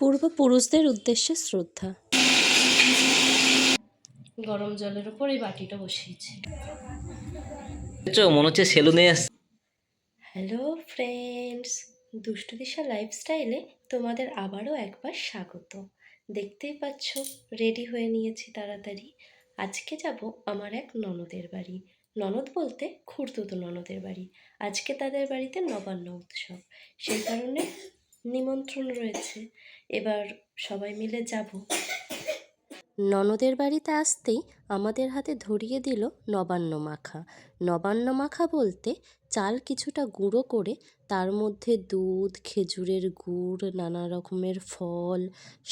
পূর্বপুরুষদের উদ্দেশ্যে শ্রদ্ধা। গরম জলের ওপর এই বাটিটা বসিয়েছি। মনে হচ্ছে সেলুনে হ্যালো ফ্রেন্ডস দুষ্টু দিশা লাইফস্টাইলে তোমাদের আবারও একবার স্বাগত। দেখতেই পাচ্ছ রেডি হয়ে নিয়েছি তাড়াতাড়ি। আজকে যাব আমার এক ননদের বাড়ি। ননদ বলতে খুড়তুতো ননদের বাড়ি। আজকে তাদের বাড়িতে নবান্ন উৎসব। সেই কারণে নিমন্ত্রণ রয়েছে। এবার সবাই মিলে যাব। ননদের বাড়িতে আসতেই আমাদের হাতে ধরিয়ে দিল নবান্ন মাখা। নবান্ন মাখা বলতে চাল কিছুটা গুঁড়ো করে তার মধ্যে দুধ খেজুরের গুড় নানা রকমের ফল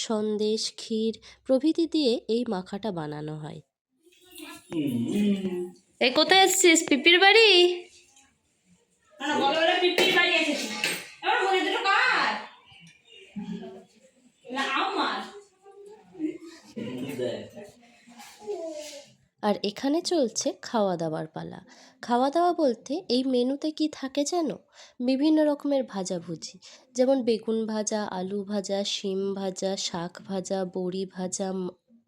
সন্দেশ ক্ষীর প্রভৃতি দিয়ে এই মাখাটা বানানো হয়। এই কোথায় এসছিস? পিপির বাড়ি? পিপির বাড়ি এসেছি এবার মনে দুটো কার আর এখানে চলছে খাওয়া দাওয়ার পালা। খাওয়া দাওয়া বলতে এই মেনুতে কি থাকে যেন? বিভিন্ন রকমের ভাজাভুজি যেমন বেগুন ভাজা, আলু ভাজা, শিম ভাজা, শাক ভাজা, বড়ি ভাজা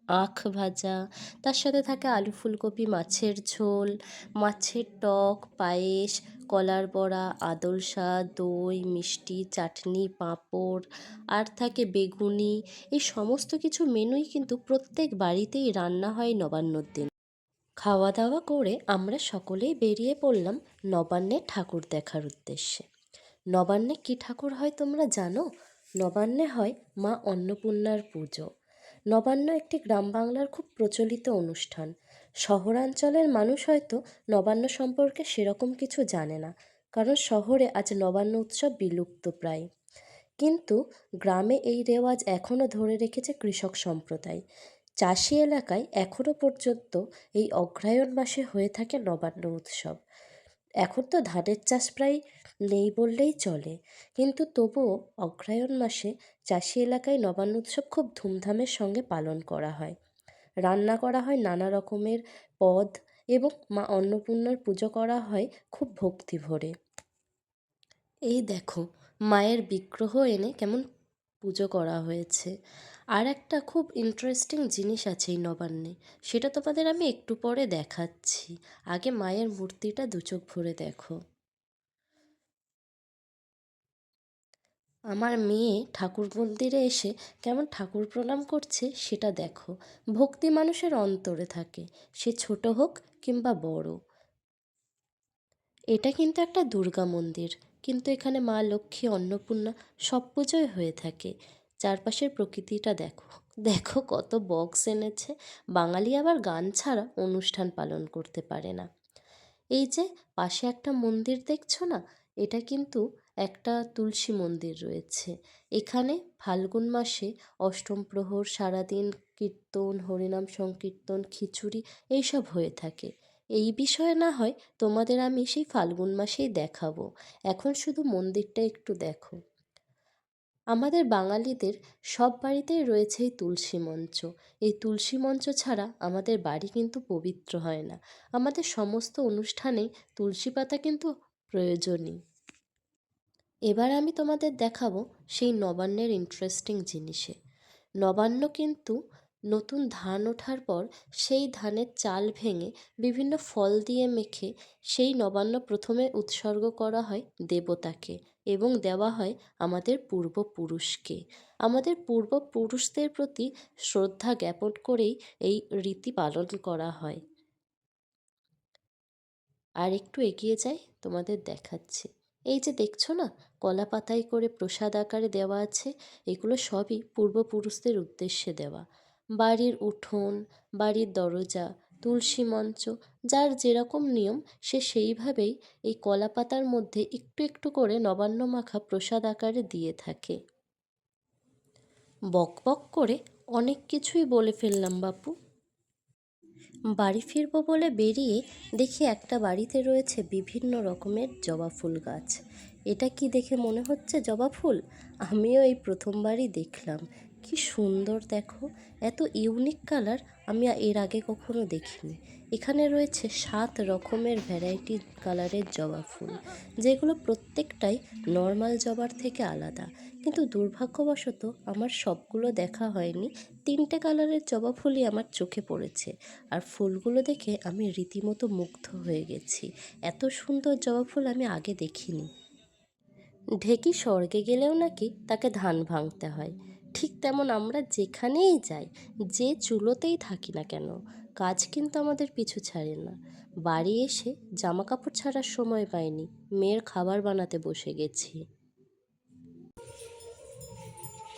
আখ ভাজা। তার সাথে থাকে আলু ফুলকপি, মাছের ঝোল, মাছের টক, পায়েস কলার বড়া আদলসা দই, মিষ্টি, চাটনি, পাঁপড়, আর থাকে বেগুনি। এই সমস্ত কিছু মেনুই কিন্তু প্রত্যেক বাড়িতেই রান্না হয় নবান্নর দিন। খাওয়া দাওয়া করে আমরা সকলেই বেরিয়ে পড়লাম নবান্নে ঠাকুর দেখার উদ্দেশ্যে। নবান্নে কি ঠাকুর হয় তোমরা জানো? নবান্নে হয় মা অন্নপূর্ণার পুজো। নবান্ন একটি গ্রাম বাংলার খুব প্রচলিত অনুষ্ঠান। শহরাঞ্চলের মানুষ হয়তো নবান্ন সম্পর্কে সেরকম কিছু জানে না, কারণ শহরে আজ নবান্ন উৎসব বিলুপ্ত প্রায়। কিন্তু গ্রামে এই রেওয়াজ এখনও ধরে রেখেছে কৃষক সম্প্রদায়। চাষি এলাকায় এখনও পর্যন্ত এই অগ্রহায়ণ মাসে হয়ে থাকে নবান্ন উৎসব। এখন তো ধানের চাষ প্রায় নেই বললেই চলে। কিন্তু তবুও অগ্রহায়ণ মাসে চাষি এলাকায় নবান্ন উৎসব খুব ধুমধামের সঙ্গে পালন করা হয়। রান্না করা হয় নানা রকমের পদ এবং মা অন্নপূর্ণার পুজো করা হয় খুব ভক্তি ভরে। এই দেখো, মায়ের বিগ্রহ এনে কেমন পুজো করা হয়েছে। আর একটা খুব ইন্টারেস্টিং জিনিস আছে এই নবান্নে, সেটা তোমাদের আমি একটু পরে দেখাচ্ছি। আগে মায়ের মূর্তিটা দু চোখ ভরে দেখো। আমার মেয়ে ঠাকুর মন্দিরে এসে কেমন ঠাকুর প্রণাম করছে সেটা দেখো। ভক্তি মানুষের অন্তরে থাকে, সে ছোট হোক কিংবা বড়। এটা কিন্তু একটা দুর্গা মন্দির, কিন্তু এখানে মা লক্ষ্মী, অন্নপূর্ণা সব পুজোয় হয়ে থাকে। চারপাশের প্রকৃতিটা দেখো। দেখো কত বক্স এনেছে। বাঙালি আবার গান ছাড়া অনুষ্ঠান পালন করতে পারে না। এই যে পাশে একটা মন্দির দেখছ না, এটা কিন্তু একটা তুলসী মন্দির রয়েছে। এখানে ফাল্গুন মাসে অষ্টম প্রহর, সারাদিন কীর্তন, হরিনাম সংকীর্তন, খিচুড়ি এইসব হয়ে থাকে। এই বিষয়ে না হয় তোমাদের আমি সেই ফাল্গুন মাসেই দেখাবো। এখন শুধু মন্দিরটা একটু দেখো। আমাদের বাঙালিদের সব বাড়িতেই রয়েছে এই তুলসী মঞ্চ। এই তুলসী মঞ্চ ছাড়া আমাদের বাড়ি কিন্তু পবিত্র হয় না। আমাদের সমস্ত অনুষ্ঠানেই তুলসী পাতা কিন্তু প্রয়োজনই এবার আমি তোমাদের দেখাবো সেই নবান্নের ইন্টারেস্টিং জিনিসে। নবান্ন কিন্তু নতুন ধান ওঠার পর সেই ধানের চাল ভেঙে বিভিন্ন ফল দিয়ে মেখে সেই নবান্ন প্রথমে উৎসর্গ করা হয় দেবতাকে এবং দেওয়া হয় আমাদের পূর্বপুরুষকে। আমাদের পূর্বপুরুষদের প্রতি শ্রদ্ধা জ্ঞাপন করেই এই রীতি পালন করা হয়। আর একটু এগিয়ে যাই, তোমাদের দেখাচ্ছি। এই যে দেখছ না, কলা পাতায় করে প্রসাদ আকারে দেওয়া আছে, এগুলো সবই পূর্বপুরুষদের উদ্দেশ্যে দেওয়া। বাড়ির উঠোন, বাড়ির দরজা, তুলসী মঞ্চ, যার যেরকম নিয়ম, সে সেইভাবেই এই কলা পাতার মধ্যে একটু একটু করে নবান্ন মাখা প্রসাদ আকারে দিয়ে থাকে। বক বক করে অনেক কিছুই বলে ফেললাম বাপু। বাড়ি ফিরব বলে বেরিয়ে দেখি একটা বাড়িতে রয়েছে বিভিন্ন রকমের জবা ফুল গাছ। এটা কি দেখে মনে হচ্ছে জবা ফুল? আমিও এই প্রথমবারই দেখলাম। কি সুন্দর দেখো, এত ইউনিক কালার আমি এর আগে কখনো দেখিনি। এখানে রয়েছে সাত রকমের ভ্যারাইটি কালারের জবা ফুল, যেগুলো প্রত্যেকটাই নর্মাল জবার থেকে আলাদা। কিন্তু দুর্ভাগ্যবশত আমার সবগুলো দেখা হয়নি, তিনটে কালারের জবা ফুলই আমার চোখে পড়েছে। আর ফুলগুলো দেখে আমি রীতিমতো মুগ্ধ হয়ে গেছি। এত সুন্দর জবা ফুল আমি আগে দেখিনি। ঢেকি স্বর্গে গেলেও নাকি তাকে ধান ভাঙতে হয়। ঠিক তেমন আমরা যেখানেই যাই যে চুলোতেই থাকি না কেন কাজ কিন্তু আমাদের পিছু ছাড়ে না। বাড়ি এসে জামা কাপড় ছাড়ার সময় পাইনি মেয়ের খাবার বানাতে বসে গেছি।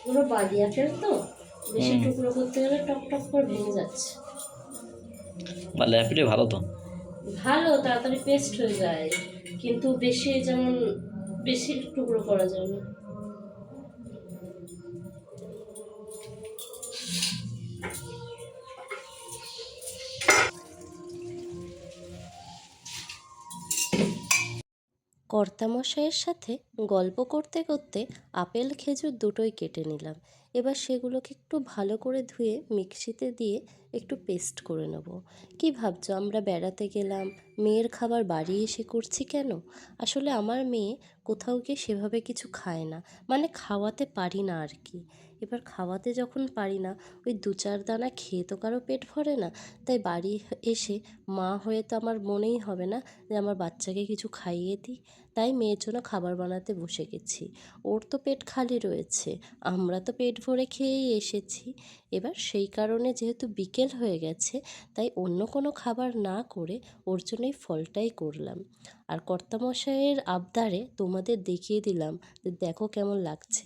পুরো বাড়ি আপেল তো? বেশি টুকরো করতে গেলে টক টক করে ভেঙে যাচ্ছে। বা ল্যাপিটে ভালো তো? ভালো তাড়াতাড়ি পেস্ট হয়ে যায়। কিন্তু বেশি যেমন বেশি টুকরো করা যায় না। কর্তামশাইয়ের সাথে গল্প করতে করতে আপেল খেজুর দুটোই কেটে নিলাম। এবার সেগুলোকে একটু ভালো করে ধুয়ে মিক্সিতে দিয়ে একটু পেস্ট করে নেব। কি ভাবছ, আমরা বেড়াতে গেলাম, মেয়ের খাবার বাড়ি এসে করছি কেন? আসলে আমার মেয়ে কোথাও গিয়ে সেভাবে কিছু খায় না মানে খাওয়াতে পারি না আর কি। এবার খাওয়াতে যখন পারি না, ওই দু চার দানা খেয়ে তো কারও পেট ভরে না। তাই বাড়ি এসে মা হয়ে তো আমার মনেই হবে না যে আমার বাচ্চাকে কিছু খাইয়ে দিই। তাই মেয়ের জন্য খাবার বানাতে বসে গেছি। ওর তো পেট খালি রয়েছে, আমরা তো পেট ভরে খেয়েই এসেছি। এবার সেই কারণে যেহেতু বিকেল হয়ে গেছে, তাই অন্য কোনো খাবার না করে ওর জন্য এই ফলটাই করলাম। আর কর্তামশাইয়ের আবদারে তোমাদের দেখিয়ে দিলাম যে দেখো কেমন লাগছে।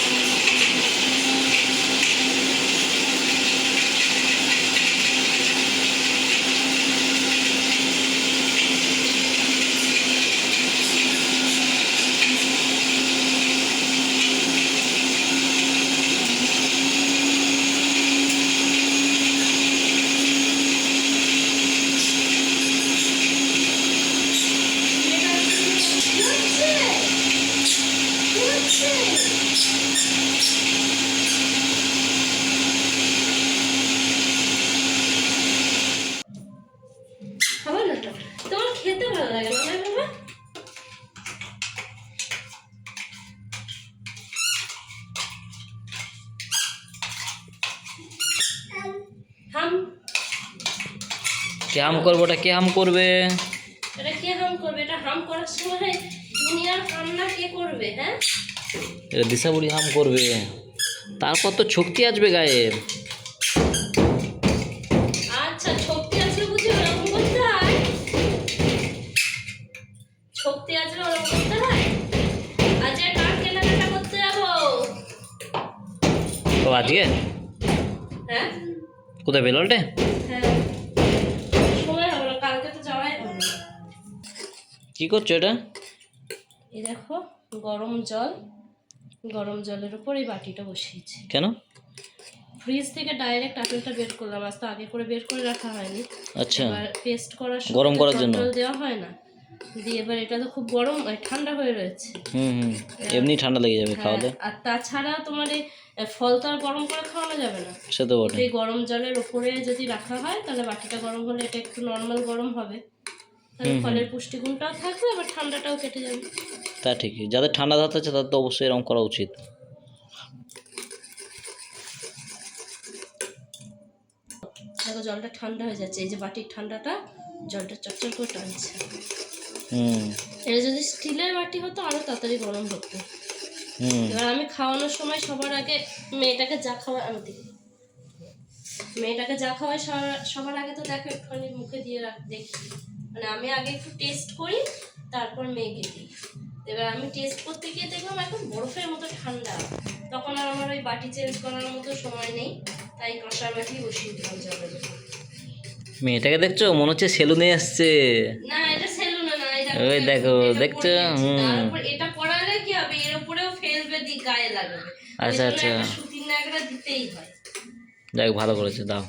খাবার না তো তোমার খেতে ভালো লাগে না বাবা হাম কে হাম করব? ওটা কে হাম করবে? এটা কে হাম করবে? এটা হাম করার সময় দুনিয়ার কান্না কে করবে হ্যাঁ? এটা দিশা বুড়ি হাম করবে। তারপর তো শক্তি আসবে গায়ে আচ্ছা শক্তি আসলে বুঝি ওরকম করতে হয়? শক্তি আসলে ওরকম করতে হয়? আজকে কার কেনাকাটা করতে যাব? তো আজকে? হ্যাঁ? কোথায় না কি করছ এটা? এই দেখো গরম জল গরম জলের উপর এই বাটিটা বসিয়েছি। কেন? ফ্রিজ থেকে ডাইরেক্ট আপেলটা বের করলাম আজ তো আগে করে বের করে রাখা হয়নি। আচ্ছা। পেস্ট করার গরম করার জল জন্য। দেওয়া হয় না। দিয়ে এবার এটা তো খুব গরম ঠান্ডা হয়ে রয়েছে। হুম হুম এমনি ঠান্ডা লেগে যাবে হ্যাঁ, খাওয়ালে। আর তাছাড়া তোমার এই ফল তো আর গরম করে খাওয়ানো যাবে না। সে তো বটে। এই গরম জলের উপরে যদি রাখা হয় তাহলে বাটিটা গরম হলে এটা একটু নর্মাল গরম হবে। তাহলে ফলের পুষ্টিগুণটাও থাকবে আবার ঠান্ডাটাও কেটে যাবে। তা ঠিকই। যাদের ঠান্ডা ধাত আছে তাদের তো অবশ্যই এরকম করা উচিত। দেখো জলটা ঠান্ডা হয়ে যাচ্ছে। এই যে বাটির ঠান্ডাটা জলটা চটচট করে টানছে। এটা যদি স্টিলের বাটি হতো আরও তাড়াতাড়ি গরম হতো। এবার আমি খাওয়ানোর সময় সবার আগে মেয়েটাকে যা খাওয়াই আমি দিই মেয়েটাকে যা খাওয়াই সবার- আগে তো দেখো একটুখানি মুখে দিয়ে রাখ দেখি। মানে আমি আগে একটু টেস্ট করি তারপর মেয়েকে দিই। এবার আমি টেস্ট করতে গিয়ে দেখলাম এখন বরফের মতো ঠান্ডা। তখন আর আমার ওই বাটি চেঞ্জ করার মতো সময় নেই তাই কাঁসার বাটি বসিয়ে দিলাম মেয়েটাকে দেখছ? মনে হচ্ছে সেলুনে আসছে। না ওই দেখো দেখছ? তারপর এটা পরালে কি হবে? এর উপরেও ফেলবে দি গায়ে লাগবে। আচ্ছা আচ্ছা। সুতির নাগরা দিতেই হয়। ভালো করেছে দাও।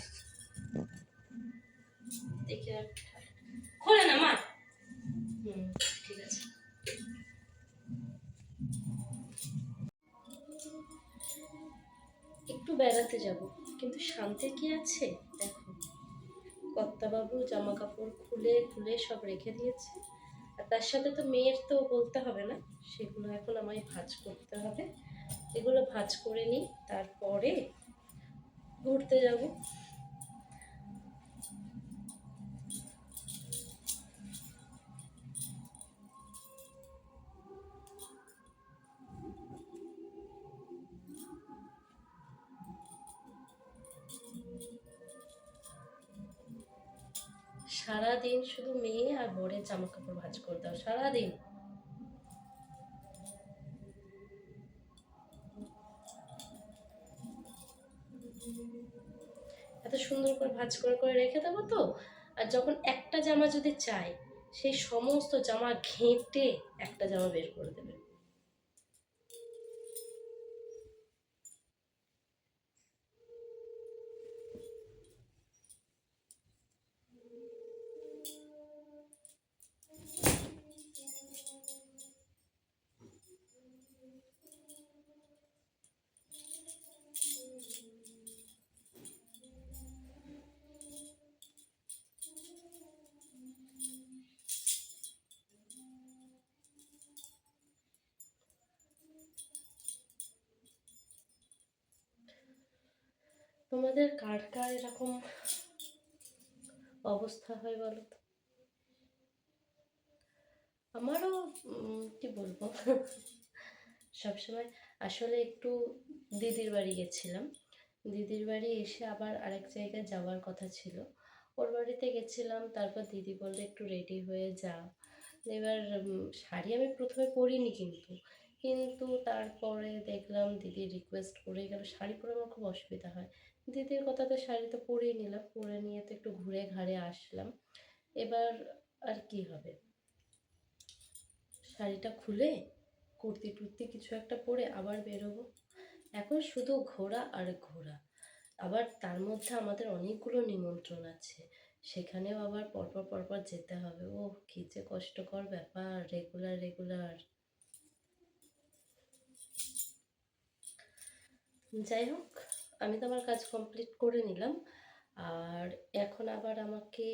খোলে না মা? একটু বেড়াতে যাব কিন্তু শান্তি কি আছে? দেখো। কর্তাবাবু জামা কাপড় খুলে খুলে সব রেখে দিয়েছে। তার সাথে তো মেয়ের তো বলতে হবে না, সেগুলো এখন আমায় ভাজ করতে হবে। এগুলো ভাজ করে নিই, তারপরে ঘুরতে যাব। সারাদিন শুধু মেয়ে আর বরের জামা কাপড় ভাজ করে দাও সারাদিন। এত সুন্দর করে ভাজ করে করে রেখে দেবো তো? আর যখন একটা জামা যদি চাই, সেই সমস্ত জামা ঘেঁটে একটা জামা বের করে দেবে। তোমাদের কার কার এরকম অবস্থা হয় বলো তো? আমারও কি বলব? সবসময় আসলে একটু দিদির বাড়ি গেছিলাম। দিদির বাড়ি এসে আবার আরেক জায়গায় যাওয়ার কথা ছিল। ওর বাড়িতে গেছিলাম, তারপর দিদি বললে, একটু রেডি হয়ে যা এবার শাড়ি আমি প্রথমে পরিনি কিন্তু। কিন্তু তারপরে দেখলাম দিদি রিকোয়েস্ট করে গেল, শাড়ি পরে আমার খুব অসুবিধা হয়। দিদির কথা কথাতে শাড়ি তো পরেই নিলাম, পরে নিয়ে তো একটু ঘুরে ঘাড়ে আসলাম। এবার আর কি হবে? শাড়িটা খুলে কুর্তি টুর্তি কিছু একটা পরে আবার বেরোবো। এখন শুধু ঘোরা আর ঘোরা আবার তার মধ্যে আমাদের অনেকগুলো নিমন্ত্রণ আছে। সেখানেও আবার পরপর পরপর যেতে হবে। ও কী যে কষ্টকর ব্যাপার রেগুলার রেগুলার যাই হোক আমি তো আমার কাজ কমপ্লিট করে নিলাম। আর এখন আবার আমাকে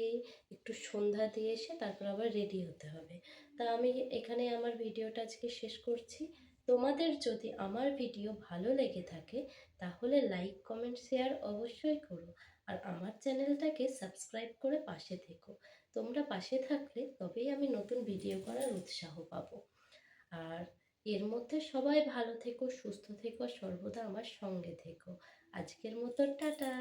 একটু সন্ধ্যা দিয়ে এসে তারপর আবার রেডি হতে হবে। তা আমি এখানে আমার ভিডিওটা আজকে শেষ করছি। তোমাদের যদি আমার ভিডিও ভালো লেগে থাকে, তাহলে লাইক কমেন্ট শেয়ার অবশ্যই করো। আর আমার চ্যানেলটাকে সাবস্ক্রাইব করে পাশে থেকো। তোমরা পাশে থাকলে তবেই আমি নতুন ভিডিও করার উৎসাহ পাবো। আর এর মধ্যে সবাই ভালো থেকো, সুস্থ থেকো, সর্বদা আমার সঙ্গে থেকো। আজকের মতন টাটা।